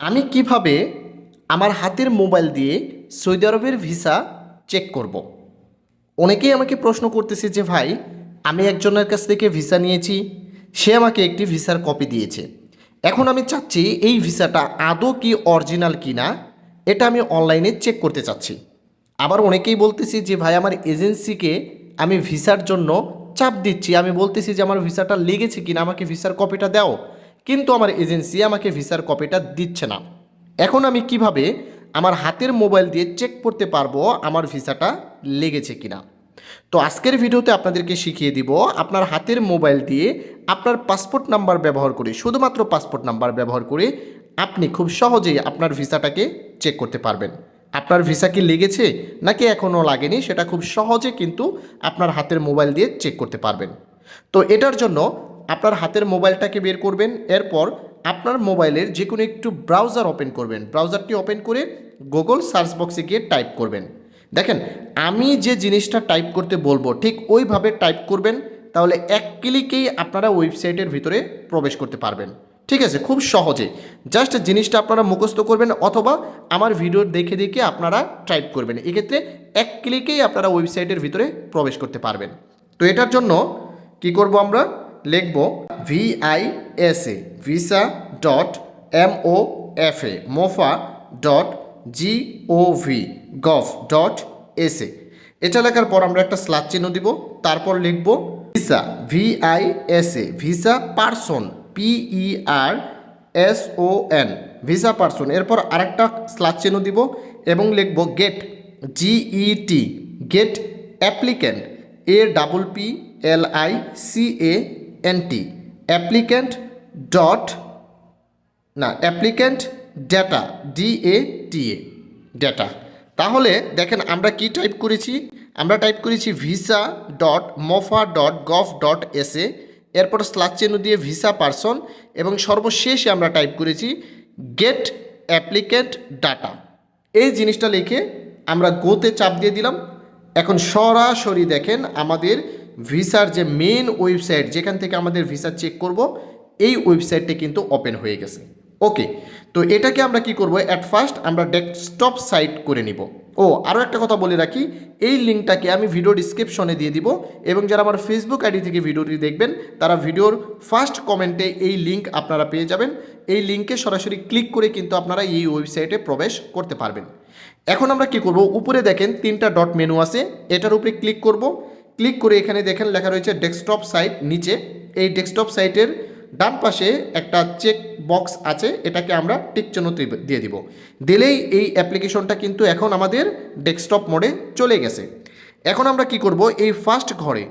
আমি কীভাবে আমার হাতের মোবাইল দিয়ে সৌদি আরবের ভিসা চেক করব। অনেকেই আমাকে প্রশ্ন করতেছে যে, ভাই, আমি একজনের কাছ থেকে ভিসা নিয়েছি, সে আমাকে একটি ভিসার কপি দিয়েছে। এখন আমি চাচ্ছি এই ভিসাটা আদৌ কি অরিজিনাল কি না এটা আমি অনলাইনে চেক করতে চাচ্ছি। আবার অনেকেই বলতেছি যে, ভাই, আমার এজেন্সিকে আমি ভিসার জন্য চাপ দিচ্ছি। আমি বলতেছি যে, আমার ভিসাটা লেগেছে কিনা, আমাকে ভিসার কপিটা দাও। কিন্তু আমার এজেন্সি আমাকে ভিসার কপিটা দিচ্ছে না। এখন আমি কীভাবে আমার হাতের মোবাইল দিয়ে চেক করতে পারব আমার ভিসাটা লেগেছে কিনা? তো আজকের ভিডিওতে আপনাদেরকে শিখিয়ে দিব আপনার হাতের মোবাইল দিয়ে আপনার পাসপোর্ট নাম্বার ব্যবহার করে, শুধুমাত্র পাসপোর্ট নাম্বার ব্যবহার করে আপনি খুব সহজেই আপনার ভিসাটাকে চেক করতে পারবেন। আপনার ভিসা কি লেগেছে নাকি এখনও লাগেনি সেটা খুব সহজে কিন্তু আপনার হাতের মোবাইল দিয়ে চেক করতে পারবেন। তো এটার জন্য আপনার হাতের মোবাইলটাকে বের করবেন, এরপর আপনার মোবাইলের যে কোনো একটু ব্রাউজার ওপেন করবেন। ব্রাউজারটি ওপেন করে গুগল সার্চ বক্সে গিয়ে টাইপ করবেন। দেখেন, আমি যে জিনিসটা টাইপ করতে বলব, ঠিক ওইভাবে টাইপ করবেন, তাহলে এক ক্লিকেই আপনারা ওয়েবসাইটের ভিতরে প্রবেশ করতে পারবেন। ঠিক আছে, খুব সহজে। জাস্ট জিনিসটা আপনারা মুখস্থ করবেন অথবা আমার ভিডিও দেখে দেখে আপনারা টাইপ করবেন। এক্ষেত্রে এক ক্লিকেই আপনারা ওয়েবসাইটের ভিতরে প্রবেশ করতে পারবেন। তো এটার জন্য কি করব আমরা? লিখব V I S A visa dot M O F A MOFA dot G O V gov dot S A এটা লেখার পর আমরা একটা স্লাচ চিহ্ন দিব, তারপর লিখব visa V I S A visa person P E R S O N visa person এরপর আরেকটা স্লাচ চিহ্ন দিব এবং লিখব get G E T get applicant A double P L I C A N T applicant dot না applicant data D A T A data তাহলে দেখেন আমরা কি টাইপ করেছি? আমরা টাইপ করেছি visa dot MOFA dot gov dot S A এরপর slash চিহ্ন দিয়ে ভিসা পারসন এবং সর্বশেষে আমরা টাইপ করেছি গেট অ্যাপ্লিক্যান্ট ডাটা এই জিনিসটা লিখে আমরা গোতে চাপ দিয়ে দিলাম। এখন সরাসরি দেখেন আমাদের ভিসার যে মেন ওয়েবসাইট যেখান থেকে আমাদের ভিসা চেক করব, এই ওয়েবসাইটটা কিন্তু ওপেন হয়ে গেছে। ওকে তো এটাকে আমরা কি করব? অ্যাট ফার্স্ট আমরা ডেস্কটপ সাইট করে নিব। ও আরও একটা কথা বলে রাখি, এই লিঙ্কটাকে আমি ভিডিও ডিসক্রিপশনে দিয়ে দিব, এবং যারা আমার ফেসবুক আইডি থেকে ভিডিওটি দেখবেন, তারা ভিডিওর ফার্স্ট কমেন্টে এই লিঙ্ক আপনারা পেয়ে যাবেন। এই লিঙ্কে সরাসরি ক্লিক করে কিন্তু আপনারা এই ওয়েবসাইটে প্রবেশ করতে পারবেন। এখন আমরা কি করব? উপরে দেখেন তিনটা ডট মেনু আছে, এটার উপরে ক্লিক করব। ক্লিক করে এখানে দেখেন লেখা রয়েছে ডেস্কটপ সাইট নিচে। এই ডেস্কটপ সাইটের ডান পাশে একটা চেক বক্স আছে, এটাকে আমরা টিক চিহ্ন দিয়ে দিব। দিলেই এই অ্যাপ্লিকেশনটা কিন্তু এখন আমাদের ডেস্কটপ মোডে চলে গেছে। এখন আমরা কি করব? এই ফার্স্ট ঘরে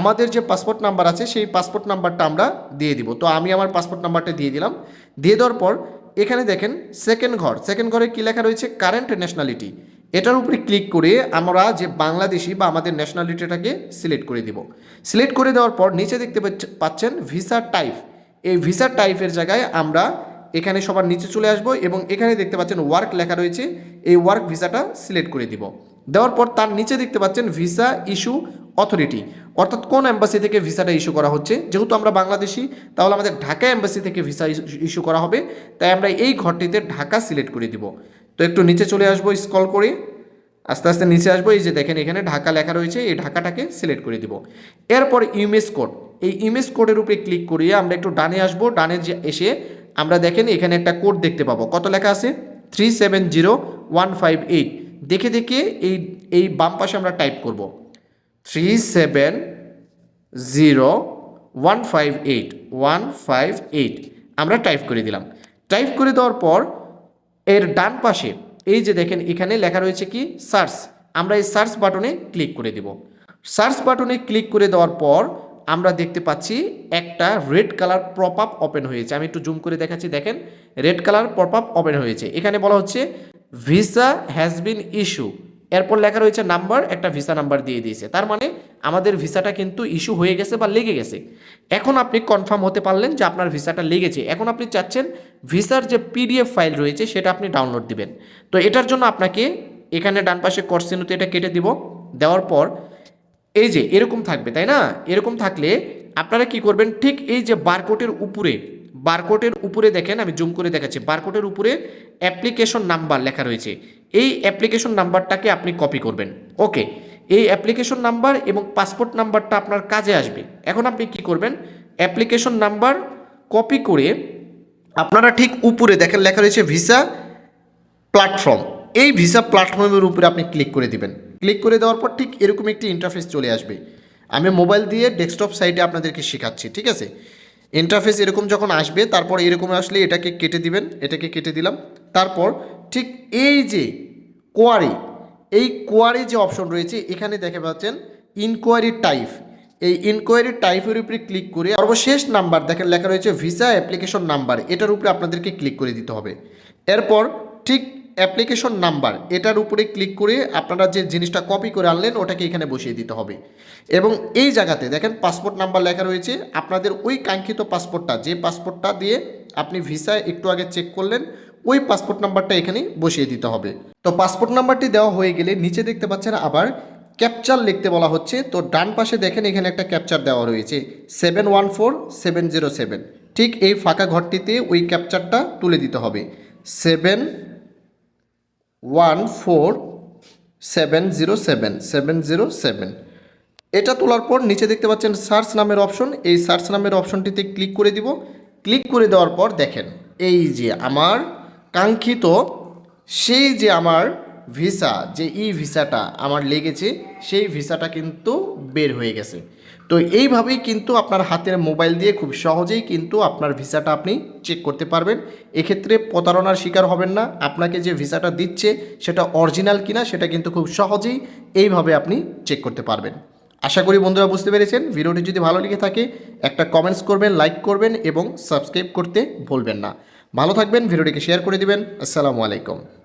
আমাদের যে পাসপোর্ট নাম্বার আছে, সেই পাসপোর্ট নাম্বারটা আমরা দিয়ে দিব। তো আমি আমার পাসপোর্ট নাম্বারটা দিয়ে দিলাম। দিয়ে দেওয়ার পর এখানে দেখেন সেকেন্ড ঘর। সেকেন্ড ঘরে কী লেখা রয়েছে? কারেন্ট ন্যাশনালিটি এটার উপরে ক্লিক করে আমরা যে বাংলাদেশি বা আমাদের ন্যাশনালিটিটাকে সিলেক্ট করে দিব। সিলেক্ট করে দেওয়ার পর নিচে দেখতে পাচ্ছ- পাচ্ছেন ভিসা টাইপ এই ভিসা টাইপের জায়গায় আমরা এখানে সবার নিচে চলে আসব এবং এখানে দেখতে পাচ্ছেন ওয়ার্ক লেখা রয়েছে। এই ওয়ার্ক ভিসাটা সিলেক্ট করে দিব। দেওয়ার পর তার নিচে দেখতে পাচ্ছেন ভিসা ইস্যু অথরিটি অর্থাৎ কোন অ্যাম্বাসি থেকে ভিসাটা ইস্যু করা হচ্ছে? যেহেতু আমরা বাংলাদেশি, তাহলে আমাদের ঢাকা অ্যাম্বাসি থেকে ভিসা ইস্যু করা হবে। তাই আমরা এই ঘরটিতে ঢাকা সিলেক্ট করে দিব। তো একটু নিচে চলে আসব স্কল করে। আস্তে আস্তে নিচে আসব, এই যে দেখেন এখানে ঢাকা লেখা রয়েছে, এই ঢাকাটাকে সিলেক্ট করে দিব। এরপর ইমেজ কোড এই ইমেজ কোডের উপরে ক্লিক করিয়ে আমরা একটু ডানে আসব, ডানে এসে আমরা দেখেন এখানে একটা কোড দেখতে পাবো। কত লেখা আছে? Three seven zero one five eight দেখে দেখে এই এই বাম পাশে আমরা টাইপ করব। Three seven zero one five eight one five eight আমরা টাইপ করে দিলাম। টাইপ করে দেওয়ার পর এর ডান পাশে, এই যে দেখেন এখানে লেখা রয়েছে কি? সার্চ। আমরা এই সার্চ বাটনে ক্লিক করে দেব। সার্চ বাটনে ক্লিক করে দেওয়ার পর আমরা দেখতে পাচ্ছি একটা রেড কালার প্রপ আপ ওপেন হয়েছে। আমি একটু জুম করে দেখাচ্ছি, দেখেন। রেড কালার প্রপ আপ ওপেন হয়েছে। এখানে বলা হচ্ছে, ভিসা হ্যাজ বিন ইস্যু। এরপর লেখা রয়েছে, নাম্বার, একটা ভিসা নাম্বার দিয়ে দিয়েছে। তার মানে আমাদের ভিসাটা কিন্তু ইস্যু হয়ে গেছে বা লেগে গেছে। এখন আপনি কনফার্ম হতে পারলেন যে আপনার ভিসাটা লেগেছে। এখন আপনি চাচ্ছেন ভিসার যে পিডিএফ ফাইল রয়েছে সেটা আপনি ডাউনলোড দিবেন। তো এটার জন্য আপনাকে এখানে ডান পাশে করসিনুতে এটা কেটে দিব। দেওয়ার পর এই যে এরকম থাকবে, তাই না? এরকম থাকলে আপনারা কি করবেন? ঠিক এই যে বারকোটের উপরে বারকোডের উপরে দেখেন, আমি জুম করে দেখাচ্ছি। বারকোডের উপরে অ্যাপ্লিকেশন নাম্বার লেখা রয়েছে। এই অ্যাপ্লিকেশন নাম্বারটাকে আপনি কপি করবেন। ওকে এই অ্যাপ্লিকেশন নাম্বার এবং পাসপোর্ট নাম্বারটা আপনার কাজে আসবে। এখন আপনি কি করবেন? অ্যাপ্লিকেশন নাম্বার কপি করে আপনারা ঠিক উপরে দেখেন, লেখা রয়েছে ভিসা প্ল্যাটফর্ম এই ভিসা প্ল্যাটফর্মের উপরে আপনি ক্লিক করে দিবেন। ক্লিক করে দেওয়ার পর ঠিক এরকম একটি ইন্টারফেস চলে আসবে। আমি মোবাইল দিয়ে ডেস্কটপ সাইটে আপনাদেরকে শেখাচ্ছি, ঠিক আছে? ইন্টারফেস এরকম যখন আসবে, তারপর এরকম আসলে এটাকে কেটে দিবেন, এটাকে কেটে দিলাম। তারপর ঠিক এই যে কোয়ারি এই কোয়ারি যে অপশন রয়েছে, এখানে দেখে পাচ্ছেন ইনকোয়ারি টাইপ এই ইনকোয়ারি টাইপের উপরে ক্লিক করে সর্বশেষ নাম্বার দেখেন লেখা রয়েছে ভিসা অ্যাপ্লিকেশন নাম্বার এটার উপরে আপনাদেরকে ক্লিক করে দিতে হবে। এরপর ঠিক অ্যাপ্লিকেশন নাম্বার এটার উপরে ক্লিক করে আপনারা যে জিনিসটা কপি করে আনলেন, ওটাকে এখানে বসিয়ে দিতে হবে। এবং এই জায়গাতে দেখেন পাসপোর্ট নাম্বার লেখা রয়েছে, আপনাদের ওই কাঙ্ক্ষিত পাসপোর্টটা যে পাসপোর্টটা দিয়ে আপনি ভিসা একটু আগে চেক করলেন, ওই পাসপোর্ট নাম্বারটা এখানে বসিয়ে দিতে হবে। তো পাসপোর্ট নাম্বারটি দেওয়া হয়ে গেলে নিচে দেখতে পাচ্ছেন আবার ক্যাপচার লিখতে বলা হচ্ছে। তো ডান পাশে দেখেন এখানে একটা ক্যাপচার দেওয়া রয়েছে। Seven one four seven zero seven ঠিক এই ফাঁকা ঘরটিতে ওই ক্যাপচারটা তুলে দিতে হবে। Seven one four seven zero seven seven zero seven এটা তোলার পর নিচে দেখতে পাচ্ছেন সার্চ নামের অপশন এই সার্চ নামের অপশনটিতে ক্লিক করে দিব। ক্লিক করে দেওয়ার পর দেখেন, এই যে আমার কাঙ্ক্ষিত, সেই যে আমার ভিসা, যে ই ভিসাটা আমার লেগেছে, সেই ভিসাটা কিন্তু বের হয়ে গেছে। তো এইভাবেই কিন্তু আপনার হাতের মোবাইল দিয়ে খুব সহজেই কিন্তু আপনার ভিসাটা আপনি চেক করতে পারবেন। এক্ষেত্রে প্রতারণার শিকার হবেন না। আপনাকে যে ভিসাটা দিচ্ছে, সেটা অরিজিনাল কিনা, সেটা কিন্তু খুব সহজেই এইভাবে আপনি চেক করতে পারবেন। আশা করি বন্ধুরা বুঝতে পেরেছেন। ভিডিওটি যদি ভালো লেগে থাকে, একটা কমেন্টস করবেন লাইক করবেন এবং সাবস্ক্রাইব করতে ভুলবেন না। ভালো থাকবেন, ভিডিওটিকে শেয়ার করে দিবেন। আসসালামু আলাইকুম।